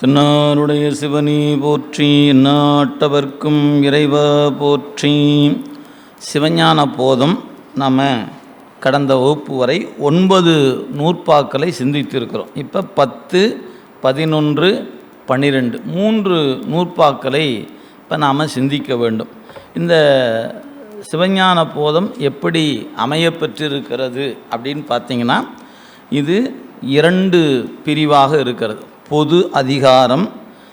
தன்னாருடைய சிவனி போற்றி நாட்டவர்க்கும் இறைவா போற்றி. சிவஞான போதம் நாம் கடந்த வகுப்பு வரை ஒன்பது நூற்பாக்களை சிந்தித்திருக்கிறோம். இப்போ பத்து பதினொன்று பன்னிரெண்டு மூன்று நூற்பாக்களை இப்போ நாம் சிந்திக்க வேண்டும். இந்த சிவஞான போதம் எப்படி அமையப்பெற்றிருக்கிறது அப்படின்னு பார்த்தீங்கன்னா இது இரண்டு பிரிவாக இருக்கிறது. பொது அதிகாரம்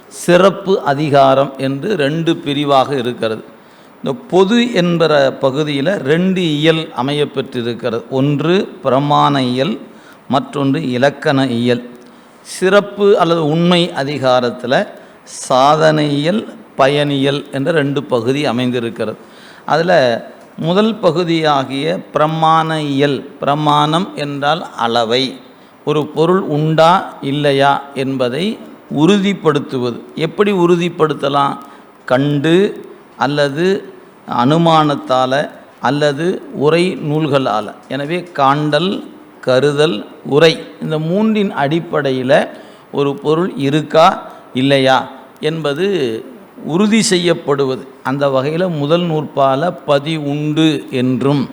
சிறப்பு அதிகாரம் என்று ரெண்டு பிரிவாக இருக்கிறது. இந்த பொது என்கிற பகுதியில் ரெண்டு இயல் அமையப்பெற்றிருக்கிறது ஒன்று பிரமாண இயல் மற்றொன்று இலக்கண இயல். சிறப்பு அல்லது உண்மை அதிகாரத்தில் சாதனையியல் பயனியல் என்ற ரெண்டு பகுதி அமைந்திருக்கிறது. அதில் முதல் பகுதியாகிய பிரமாண இயல் பிரமாணம் என்றால் அளவை. ஒரு பொருள் உண்டா இல்லையா என்பதை உறுதிப்படுத்துவது. எப்படி உறுதிப்படுத்தலாம்? கண்டு அல்லது அனுமானத்தால் அல்லது உரை நூல்களால். எனவே காண்டல் கருதல் உரை இந்த மூன்றின் அடிப்படையில் ஒரு பொருள் இருக்கா இல்லையா என்பது உறுதி செய்யப்படுவது. அந்த வகையில் முதல் நூற்பாவில் பதி உண்டு என்றும்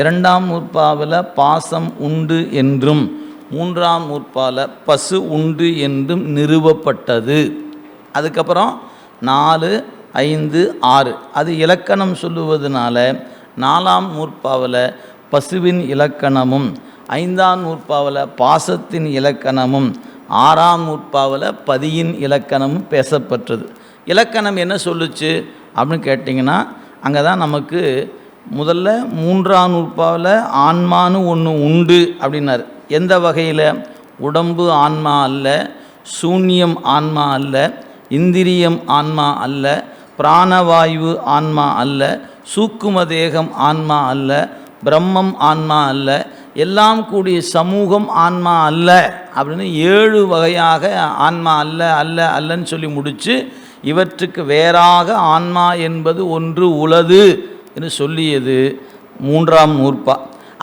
இரண்டாம் நூற்பாவில் பாசம் உண்டு என்றும் மூன்றாம் நூற்பால பசு உண்டு என்றும் நிறுவப்பட்டது. அதுக்கப்புறம் நாலு ஐந்து ஆறு. அது இலக்கணம் சொல்லுவதனால நாலாம் நூற்பாவில் பசுவின் இலக்கணமும் ஐந்தாம் நூற்பாவில் பாசத்தின் இலக்கணமும் ஆறாம் நூற்பாவில் பதியின் இலக்கணமும் பேசப்பட்டது. இலக்கணம் என்ன சொல்லுச்சு அப்படின்னு கேட்டிங்கன்னா அங்கே தான் நமக்கு முதல்ல மூன்றாம் நூற்பாவில் ஆன்மானு ஒன்று உண்டு அப்படின்னாரு. எந்த வகையில்? உடம்பு ஆன்மா அல்ல சூன்யம் ஆன்மா அல்ல இந்திரியம் ஆன்மா அல்ல பிராணவாயு ஆன்மா அல்ல சூக்கும தேகம் ஆன்மா அல்ல பிரம்மம் ஆன்மா அல்ல எல்லாம் கூடிய சமூகம் ஆன்மா அல்ல அப்படின்னு ஏழு வகையாக ஆன்மா அல்ல அல்ல அல்லன்னு சொல்லி முடித்து இவற்றுக்கு வேறாக ஆன்மா என்பது ஒன்று உளது என்று சொல்லியது மூன்றாம் நூற்பா.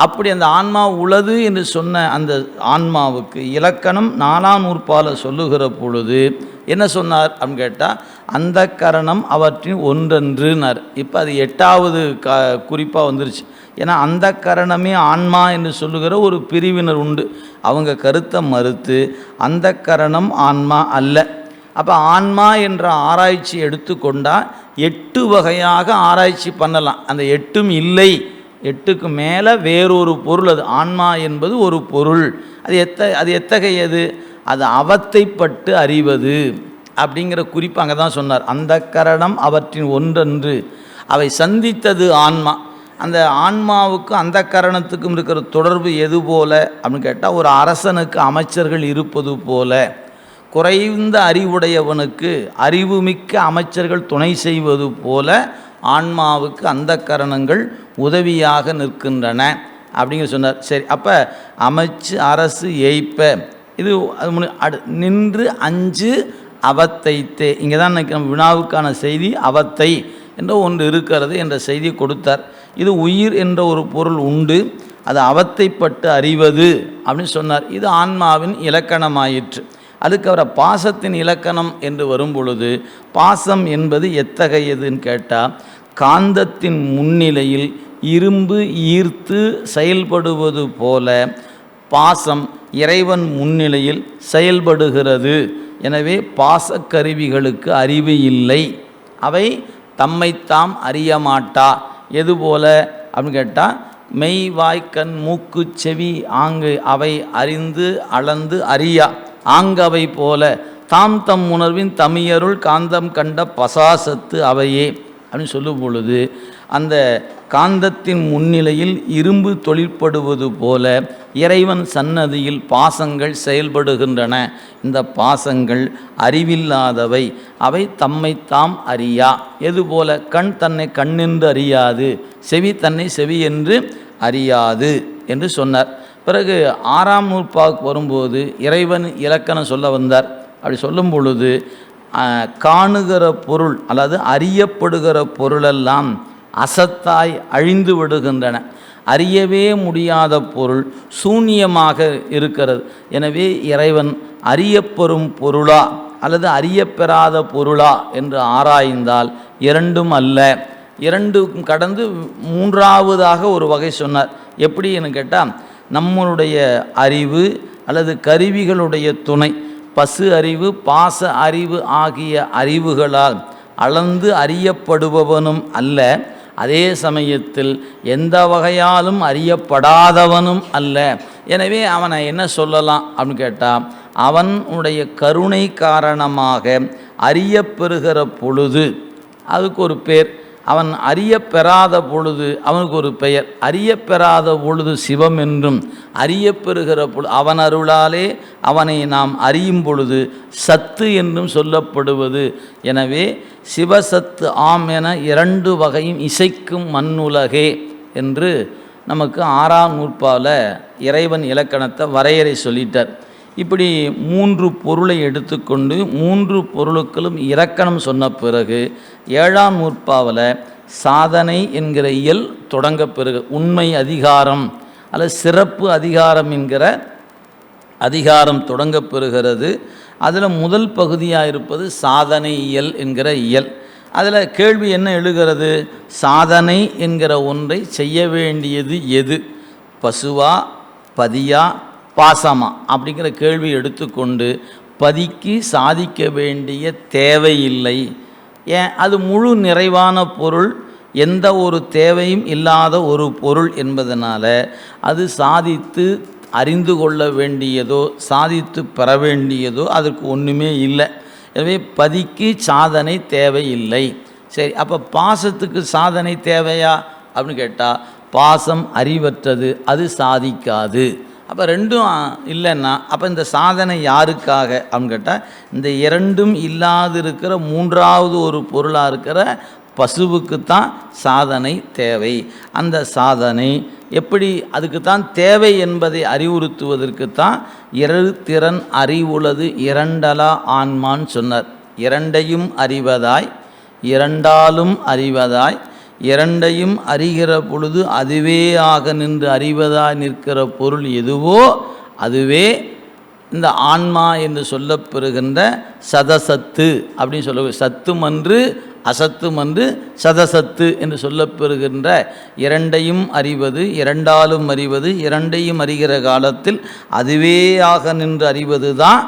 அப்படி அந்த ஆன்மா உளது என்று சொன்ன அந்த ஆன்மாவுக்கு இலக்கணம் நாலாம் நூற்பால சொல்லுகிற பொழுது என்ன சொன்னார் அப்படின்னு கேட்டால் அந்த கரணம் அவற்றின் ஒன்றென்றுனார். இப்போ அது எட்டாவது க குறிப்பாக வந்துருச்சு. ஏன்னா அந்த கரணமே ஆன்மா என்று சொல்லுகிற ஒரு பிரிவினர் உண்டு. அவங்க கருத்தை மறுத்து அந்த கரணம் ஆன்மா அல்ல. அப்போ ஆன்மா என்ற ஆராய்ச்சி எடுத்துக்கொண்டால் எட்டு வகையாக ஆராய்ச்சி பண்ணலாம். அந்த எட்டும் இல்லை. எட்டுக்கு மேலே வேறொரு பொருள் அது ஆன்மா என்பது ஒரு பொருள். அது எத்த அது எத்தகையது? அது அவத்தைப்பட்டு அறிவது அப்படிங்கிற குறிப்பு அங்கே தான் சொன்னார். அந்த கரணம் அவற்றின் ஒன்றன்று. அவை சந்தித்தது ஆன்மா. அந்த ஆன்மாவுக்கும் அந்த கரணத்துக்கும் இருக்கிற தொடர்பு எது போல அப்படின்னு கேட்டால் ஒரு அரசனுக்கு அமைச்சர்கள் இருப்பது போல. குறைந்த அறிவுடையவனுக்கு அறிவுமிக்க அமைச்சர்கள் துணை செய்வது போல ஆன்மாவுக்கு அந்த கரணங்கள் உதவியாக நிற்கின்றன. அப்படிங்கிற சொன்னார். சரி அப்போ அமைச்சு அரசு ஏய்ப்ப இது அது முன்ன அடு நின்று அஞ்சு அவத்தைத்தே இங்கே தான் இன்னைக்கு நம்ம வினாவுக்கான செய்தி அவத்தை என்ற ஒன்று இருக்கிறது என்ற செய்தி கொடுத்தார். இது உயிர் என்ற ஒரு பொருள் உண்டு அது அவத்தைப்பட்டு அறிவது அப்படின்னு சொன்னார். இது ஆன்மாவின் இலக்கணமாயிற்று. அதுக்கு அவரை பாசத்தின் இலக்கணம் என்று வரும் பொழுது பாசம் என்பது எத்தகையதுன்னு கேட்டால் காந்தத்தின் முன்னிலையில் இரும்பு ஈர்த்து செயல்படுவது போல பாசம் இறைவன் முன்னிலையில் செயல்படுகிறது. எனவே பாசக்கருவிகளுக்கு அறிவு இல்லை. அவை தம்மைத்தாம் அறிய மாட்டா எதுபோல? அப்படின்னு கேட்டால் மெய் வாய்க்கண் மூக்கு செவி ஆங்கு அவை அறிந்து அளந்து அறியா? ஆங்கவை போல. தாம் தம் உணர்வின் தமியருள் காந்தம் கண்ட பசாசத்து அவையே. அப்படின்னு சொல்லும் பொழுது அந்த காந்தத்தின் முன்னிலையில் இரும்பு தொழிற்படுவது போல இறைவன் சன்னதியில் பாசங்கள் செயல்படுகின்றன. இந்த பாசங்கள் அறிவில்லாதவை. அவை தம்மைத்தாம் அறியா. எதுபோல கண் தன்னை கண்ணென்று அறியாது. செவி தன்னை செவி என்று அறியாது என்று சொன்னார். பிறகு ஆறாம் நூற்பாவுக்கு வரும்போது இறைவன் இலக்கணம் சொல்ல வந்தார். அப்படி சொல்லும் பொழுது காணுகிற பொருள் அல்லது அறியப்படுகிற பொருளெல்லாம் அசத்தாய் அழிந்து விடுகின்றன. அறியவே முடியாத பொருள் சூன்யமாக இருக்கிறது. எனவே இறைவன் அறியப்பெறும் பொருளா அல்லது அறியப்பெறாத பொருளா என்று ஆராய்ந்தால் இரண்டும் அல்ல. இரண்டும் கடந்து மூன்றாவதாக ஒரு வகை சொன்னார். எப்படின்னு கேட்டால் நம்மளுடைய அறிவு அல்லது கருவிகளுடைய துணை பசு அறிவு பாச அறிவு ஆகிய அறிவுகளால் அளந்து அறியப்படுபவனும் அல்ல. அதே சமயத்தில் எந்த வகையாலும் அறியப்படாதவனும் அல்ல. எனவே அவனை என்ன சொல்லலாம் அப்படின்னு கேட்டால் அவனுடைய கருணை காரணமாக அறியப்பெறுகிற பொழுது அதுக்கு ஒரு பேர் அவன் அறியப்பெறாத பொழுது அவனுக்கு ஒரு பெயர். அறியப்பெறாத பொழுது சிவம் என்றும் அறியப்பெறுகிற பொழுது அவன் அருளாலே அவனை நாம் அறியும் பொழுது சத்து என்றும் சொல்லப்படுவது. எனவே சிவசத்து ஆம் என இரண்டு வகையும் இசைக்கும் மண்ணுலகே என்று நமக்கு ஆறாம் நூற்பாவில் இறைவன் இலக்கணத்தை வரையறை சொல்லிட்டார். இப்படி மூன்று பொருளை எடுத்துக்கொண்டு மூன்று பொருளுக்களும் இலக்கணம் சொன்ன பிறகு ஏழாம் நூற்பாவில் சாதனை என்கிற இயல் தொடங்க பிறகு உண்மை அதிகாரம் அல்லது சிறப்பு அதிகாரம் என்கிற அதிகாரம் தொடங்க பெறுகிறது. அதில் முதல் பகுதியாக இருப்பது சாதனை இயல் என்கிற இயல். அதில் கேள்வி என்ன எழுகிறது? சாதனை என்கிற ஒன்றை செய்ய வேண்டியது எது? பசுவா பதியா பாசமா அப்படிங்கிற கேள்வி எடுத்துக்கொண்டு பதிக்கு சாதிக்க வேண்டிய தேவையில்லை. ஏன்? அது முழு நிறைவான பொருள் எந்த ஒரு தேவையும் இல்லாத ஒரு பொருள் என்பதனால் அது சாதித்து அறிந்து கொள்ள வேண்டியதோ சாதித்து பெற வேண்டியதோ அதற்கு ஒன்றுமே இல்லை. எனவே பதிக்கு சாதனை தேவையில்லை. சரி அப்போ பாசத்துக்கு சாதனை தேவையா? அப்படின்னு கேட்டால் பாசம் அறிவற்றது அது சாதிக்காது. அப்போ ரெண்டும் இல்லைன்னா அப்போ இந்த சாதனை யாருக்காக? அப்படின்னு கேட்டால் இந்த இரண்டும் இல்லாதிருக்கிற மூன்றாவது ஒரு பொருளாக இருக்கிற பசுவுக்குத்தான் சாதனை தேவை. அந்த சாதனை எப்படி அதுக்குத்தான் தேவை என்பதை அறிவுறுத்துவதற்குத்தான் இரு திறன் அறிவுள்ளது இரண்டலா ஆன்மான்னு சொன்னார். இரண்டையும் அறிவதாய் இரண்டாலும் அறிவதாய் இரண்டையும் அறிகிற பொழுது அதுவே ஆக நின்று அறிவதாய் நிற்கிற பொருள் எதுவோ அதுவே இந்த ஆன்மா என்று சொல்லப்பெறுகின்ற சதசத்து அப்படின்னு சொல்ல சத்துமன்று அசத்துமன்று சதசத்து என்று சொல்லப்பெறுகின்ற இரண்டையும் அறிவது இரண்டாலும் அறிவது இரண்டையும் அறிகிற காலத்தில் அதுவே ஆக நின்று அறிவது தான்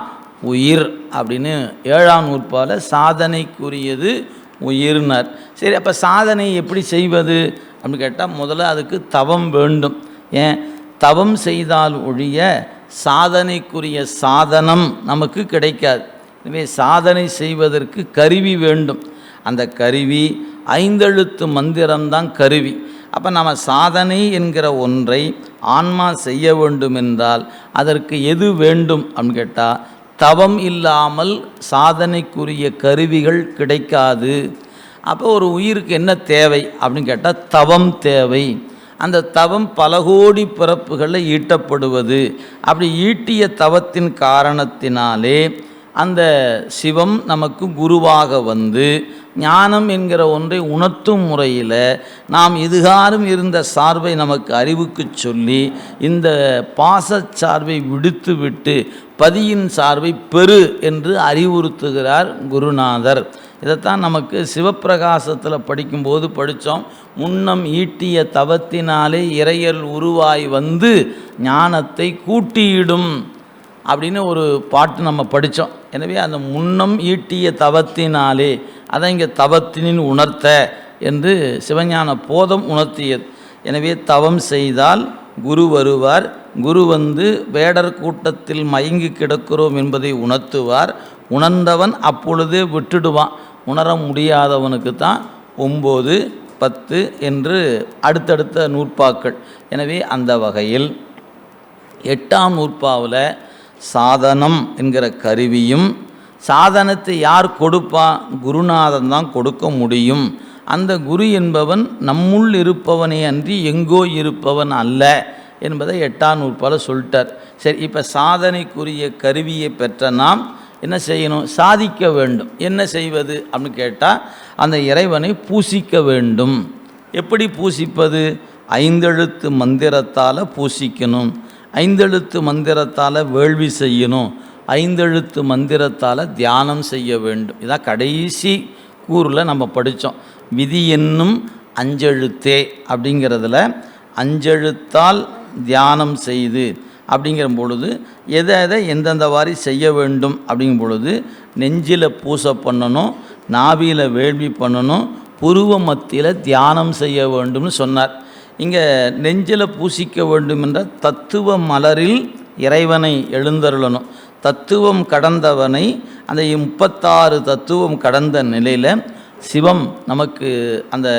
உயிர் அப்படின்னு ஏழாம் நூற்பால் சாதனைக்குரியது உயிர்னர். சரி அப்போ சாதனை எப்படி செய்வது? அப்படின்னு கேட்டால் முதல்ல அதுக்கு தவம் வேண்டும். ஏன்? தவம் செய்தால் ஒழிய சாதனைக்குரிய சாதனம் நமக்கு கிடைக்காது. எனவே சாதனை செய்வதற்கு கருவி வேண்டும். அந்த கருவி ஐந்தெழுத்து மந்திரம்தான் கருவி. அப்போ நம்ம சாதனை என்கிற ஒன்றை ஆன்மா செய்ய வேண்டும் என்றால் அதற்கு எது வேண்டும்? அப்படின்னு கேட்டால் தவம் இல்லாமல் சாதனைக்குரிய கருவிகள் கிடைக்காது. அப்போ ஒரு உயிருக்கு என்ன தேவை அப்படின்னு கேட்டால் தவம் தேவை. அந்த தவம் பல கோடி பிறப்புகளில் ஈட்டப்படுவது. அப்படி ஈட்டிய தவத்தின் காரணத்தினாலே அந்த சிவம் நமக்கு குருவாக வந்து ஞானம் என்கிற ஒன்றை உணர்த்தும் முறையில் நாம் இதுகாரும் இருந்த சார்பை நமக்கு அறிவுக்கு சொல்லி இந்த பாச சார்பை விடுத்துவிட்டு பதியின் சார்பை பெறு என்று அறிவுறுத்துகிறார் குருநாதர். இதைத்தான் நமக்கு சிவப்பிரகாசத்தில் படிக்கும்போது படித்தோம். முன்னம் ஈட்டிய தவத்தினாலே இறையல் உருவாய் வந்து ஞானத்தை கூட்டியிடும் அப்படின்னு ஒரு பாட்டு நம்ம படித்தோம். எனவே அந்த முன்னம் ஈட்டிய தவத்தினாலே அதை இங்கே தவத்தினின் உணர்த்த என்று சிவஞான போதம் உணர்த்தியது. எனவே தவம் செய்தால் குரு வருவார். குரு வந்து வேடர் கூட்டத்தில் மயங்கி கிடக்கிறோம் என்பதை உணர்த்துவார். உணர்ந்தவன் அப்பொழுதே விட்டுடுவான். உணர முடியாதவனுக்கு தான் ஒம்பது பத்து என்று அடுத்தடுத்த நூற்பாக்கள். எனவே அந்த வகையில் எட்டாம் நூற்பாவில் சாதனம் என்கிற கருவியும் சாதனத்தை யார் கொடுப்பா? குருநாதன் தான் கொடுக்க முடியும். அந்த குரு என்பவன் நம்முள் இருப்பவனே அன்றி எங்கோ இருப்பவன் அல்ல என்பதை எட்டாம் நூற்பால் சொல்லிட்டார். சரி இப்போ சாதனைக்குரிய கருவியை பெற்ற நாம் என்ன செய்யணும்? சாதிக்க வேண்டும். என்ன செய்வது? அப்படின்னு கேட்டால் அந்த இறைவனை பூசிக்க வேண்டும். எப்படி பூசிப்பது? ஐந்தெழுத்து மந்திரத்தால் பூசிக்கணும். ஐந்தெழுத்து மந்திரத்தால் வேள்வி செய்யணும். ஐந்தெழுத்து மந்திரத்தால் தியானம் செய்ய வேண்டும். இதான் கடைசி கூறில் நம்ம படித்தோம் விதி என்னும் அஞ்செழுத்தே அப்படிங்கிறதுல அஞ்செழுத்தால் தியானம் செய்து அப்படிங்கிற பொழுது எதை எதை எந்தெந்த வாரி செய்ய வேண்டும் அப்படிங்கும் பொழுது நெஞ்சில் பூசை பண்ணணும் நாவியில் வேள்வி பண்ணணும் புருவ மத்தியில் தியானம் செய்ய வேண்டும்னு சொன்னார். இங்கே நெஞ்சில் பூசிக்க வேண்டும் என்ற தத்துவ மலரில் இறைவனை எழுந்தருளணும். தத்துவம் கடந்தவனை அந்த முப்பத்தாறு தத்துவம் கடந்த நிலையில் சிவம் நமக்கு அந்த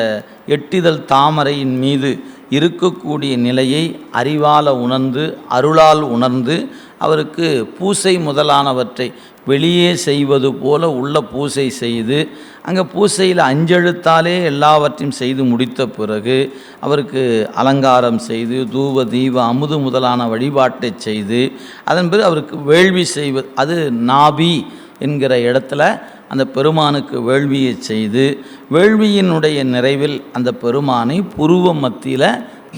எட்டிதழ் தாமரையின் மீது இருக்கக்கூடிய நிலையை அறிவால உணர்ந்து அருளால் உணர்ந்து அவருக்கு பூசை முதலானவற்றை வெளியே செய்வது போல உள்ள பூசை செய்து அங்கே பூசையில் அஞ்செழுத்தாலே எல்லாவற்றையும் செய்து முடித்த பிறகு அவருக்கு அலங்காரம் செய்து தூவ தீப அமுது முதலான வழிபாட்டை செய்து அதன் பிறகு அவருக்கு வேள்வி செய்வது அது நாபி என்கிற இடத்துல அந்த பெருமானுக்கு வேள்வியை செய்து வேள்வியினுடைய நிறைவில் அந்த பெருமானை புருவ மத்தியில்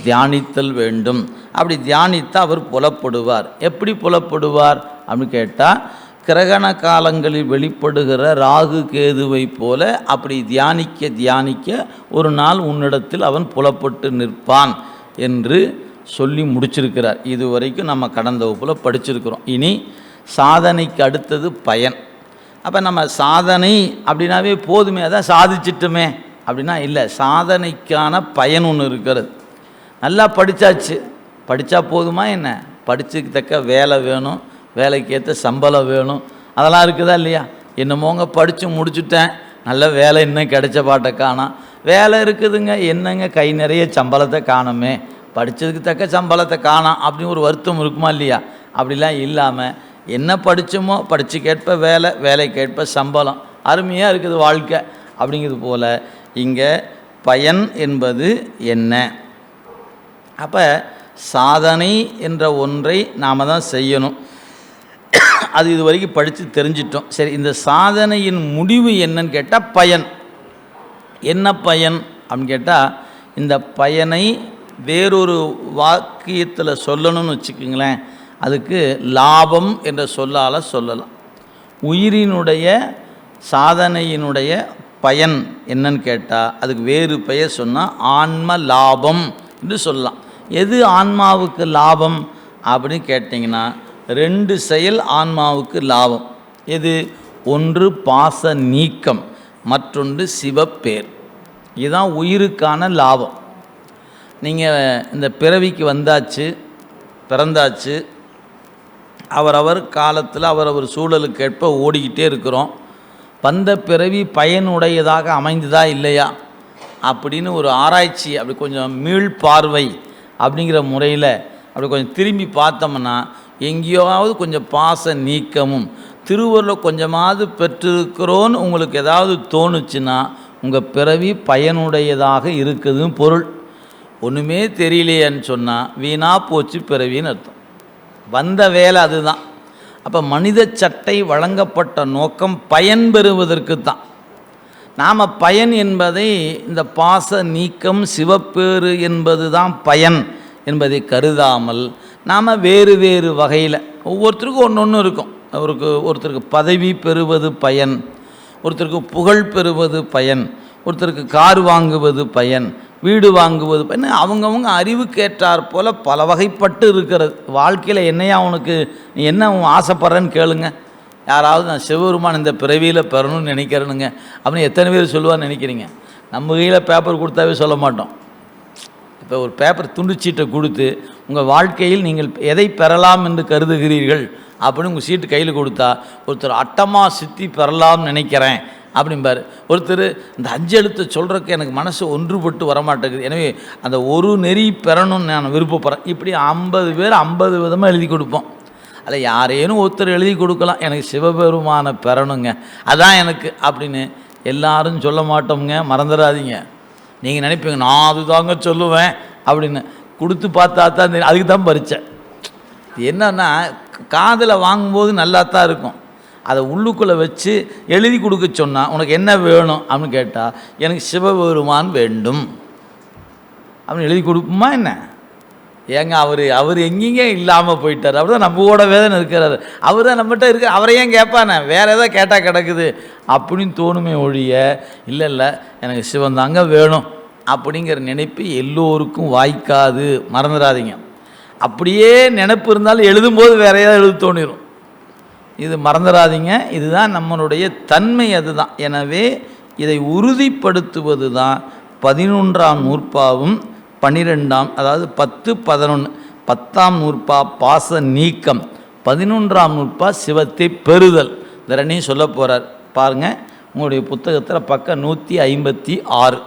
தியானித்தல் வேண்டும். அப்படி தியானித்தால் அவர் புலப்படுவார். எப்படி புலப்படுவார்? அப்படின்னு கேட்டால் கிரகண காலங்களில் வெளிப்படுகிற ராகு கேதுவை போல அப்படி தியானிக்க தியானிக்க ஒரு நாள் உன்னிடத்தில் அவன் புலப்பட்டு நிற்பான் என்று சொல்லி முடிச்சிருக்கிறார். இது வரைக்கும் நம்ம கடந்த வகுப்பில் படிச்சிருக்கிறோம். இனி சாதனைக்கு அடுத்தது பயன். அப்போ நம்ம சாதனை அப்படின்னாவே போதுமே அதான் சாதிச்சிட்டுமே. அப்படின்னா இல்லை சாதனைக்கான பயன் ஒன்று இருக்கிறது. நல்லா படித்தாச்சு படித்தா போதுமா என்ன? படிச்சுக்கு தக்க வேலை வேணும் வேலைக்கேற்ற சம்பளம் வேணும். அதெல்லாம் இருக்குதா இல்லையா? என்னமோங்க படித்து முடிச்சுட்டேன். நல்ல வேலை இன்னும் கிடைச்ச பாட்டை காணோம் வேலை இருக்குதுங்க. என்னங்க கை நிறைய சம்பளத்தை காணுமே? படித்ததுக்கு தக்க சம்பளத்தை காணோம் அப்படின்னு ஒரு வருத்தம் இருக்குமா இல்லையா? அப்படிலாம் இல்லாமல் என்ன படித்தோமோ படித்து கேட்ப வேலை வேலை கேட்ப சம்பளம். அருமையாக இருக்குது வாழ்க்கை. அப்படிங்கிறது போல் இங்கே பயன் என்பது என்ன? அப்போ சாதனை என்ற ஒன்றை நாம் தான் செய்யணும். அது இது வரைக்கும் படித்து தெரிஞ்சிட்டோம். சரி இந்த சாதனையின் முடிவு என்னன்னு கேட்டால் பயன். என்ன பயன் அப்படின்னு கேட்டால் இந்த பயனை வேறொரு வாக்கியத்தில் சொல்லணும்னு வச்சுக்கோங்களேன். அதுக்கு லாபம் என்ற சொல்லால் சொல்லலாம். உயிரினுடைய சாதனையினுடைய பயன் என்னன்னு கேட்டால் அதுக்கு வேறு பெயர் சொன்னால் ஆன்ம லாபம் என்று சொல்லலாம். எது ஆன்மாவுக்கு லாபம் அப்படின்னு கேட்டிங்கன்னா ரெண்டு செயல் ஆன்மாவுக்கு லாபம். எது? ஒன்று பாச நீக்கம் மற்றொன்று சிவப்பேர். இதுதான் உயிருக்கான லாபம். நீங்கள் இந்த பிறவிக்கு வந்தாச்சு பிறந்தாச்சு அவரவர் காலத்தில் அவரவர் சூழலுக்கேற்ப ஓடிக்கிட்டே இருக்கிறோம். வந்த பிறவி பயனுடையதாக அமைந்ததா இல்லையா? அப்படின்னு ஒரு ஆராய்ச்சி அப்படி கொஞ்சம் மீள் பார்வை அப்படிங்கிற முறையில் அப்படி கொஞ்சம் திரும்பி பார்த்தோம்னா எங்கேயாவது கொஞ்சம் பாச நீக்கமும் திருவருளில் கொஞ்சமாவது பெற்றிருக்கிறோன்னு உங்களுக்கு ஏதாவது தோணுச்சுன்னா உங்கள் பிறவி பயனுடையதாக இருக்குதுன்னு பொருள். ஒன்றுமே தெரியலையேன்னு சொன்னால் வீணா போச்சு பிறவின்னு அர்த்தம். வந்த வேலை அதுதான். அப்போ மனித சட்டை வழங்கப்பட்ட நோக்கம் பயன் பெறுவதற்கு தான் நாம் பயன் என்பதை இந்த பாச நீக்கம் சிவப்பேறு என்பது தான் பயன் என்பதை கருதாமல் நாம் வேறு வேறு வகையில் ஒவ்வொருத்தருக்கும் ஒன்று ஒன்று இருக்கும். அவருக்கு ஒருத்தருக்கு பதவி பெறுவது பயன் ஒருத்தருக்கு புகழ் பெறுவது பயன் ஒருத்தருக்கு கார் வாங்குவது பயன் வீடு வாங்குவது பயன். அவங்கவுங்க அறிவுக்கேற்றார் போல் பல வகைப்பட்டு இருக்கிறது. வாழ்க்கையில் என்னையா உனக்கு நீ என்ன ஆசைப்படுறேன்னு கேளுங்கள் யாராவது நான் சிவபெருமான் இந்த பிறவியில் பெறணும்னு நினைக்கிறேனுங்க. அப்படின்னு எத்தனை பேர் சொல்லுவான்னு நினைக்கிறீங்க? நம்ம கையில் பேப்பர் கொடுத்தாவே சொல்ல மாட்டோம். இப்போ ஒரு பேப்பர் துண்டுச்சீட்டை கொடுத்து உங்கள் வாழ்க்கையில் நீங்கள் எதை பெறலாம் என்று கருதுகிறீர்கள்? அப்படின்னு உங்கள் சீட்டு கையில் கொடுத்தா ஒருத்தர் அட்டமாக சித்தி பெறலாம்னு நினைக்கிறேன். அப்படிம்பார். ஒருத்தர் இந்த அஞ்சு எழுத்தை சொல்கிறக்கு எனக்கு மனசு ஒன்றுபட்டு வரமாட்டேங்குது. எனவே அந்த ஒரு நெறி பெறணும்னு நான் விருப்பப்படுறேன். இப்படி ஐம்பது பேர் ஐம்பது விதமாக எழுதி கொடுப்போம். அதில் யாரேனும் ஒருத்தர் எழுதி கொடுக்கலாம். எனக்கு சிவபெருமானை பெறணுங்க. அதான் எனக்கு அப்படின்னு எல்லாரும் சொல்ல மாட்டோம்ங்க. மறந்துடாதீங்க. நீங்கள் நினைப்பீங்க நான் அதுதாங்க சொல்லுவேன். அப்படின்னு கொடுத்து பார்த்தா தான் அதுக்கு தான் பறித்தேன் என்னன்னா காதில் வாங்கும்போது நல்லா தான் இருக்கும். அதை உள்ளுக்குள்ளே வச்சு எழுதி கொடுக்க சொன்னால் உனக்கு என்ன வேணும்? அப்படின்னு கேட்டால் எனக்கு சிவபெருமான் வேண்டும். அப்படின்னு எழுதி கொடுக்குமா என்ன? ஏங்க அவர் அவர் எங்கேங்க இல்லாமல் போயிட்டார். அவர் தான் நம்ம கூட வேதனை இருக்கிறார். அவர் தான் நம்மகிட்ட இருக்க. அவரை ஏன் கேட்பானே? வேறு எதாவது கேட்டால் கிடக்குது. அப்படின்னு தோணுமே ஒழிய இல்லை இல்லை எனக்கு சிவன் தாங்க வேணும். அப்படிங்கிற நினைப்பு எல்லோருக்கும் வாய்க்காது. மறந்துடாதீங்க. அப்படியே நினைப்பு இருந்தாலும் எழுதும்போது வேற ஏதாவது எழுத தோணிடும் இது மறந்துடாதீங்க. இதுதான் நம்மளுடைய தன்மை அதுதான். எனவே இதை உறுதிப்படுத்துவது தான் பதினொன்றாம் நூற்பாவும் பன்னிரெண்டாம் அதாவது பத்து பதினொன்று பத்தாம் நூற்பா பாச நீக்கம் பதினொன்றாம் நூற்பா சிவத்தை பெறுதல். இந்த ரெண்டையும் சொல்ல போகிறார் பாருங்கள் உங்களுடைய புத்தகத்தில் பக்கம் நூற்றி ஐம்பத்தி ஆறு.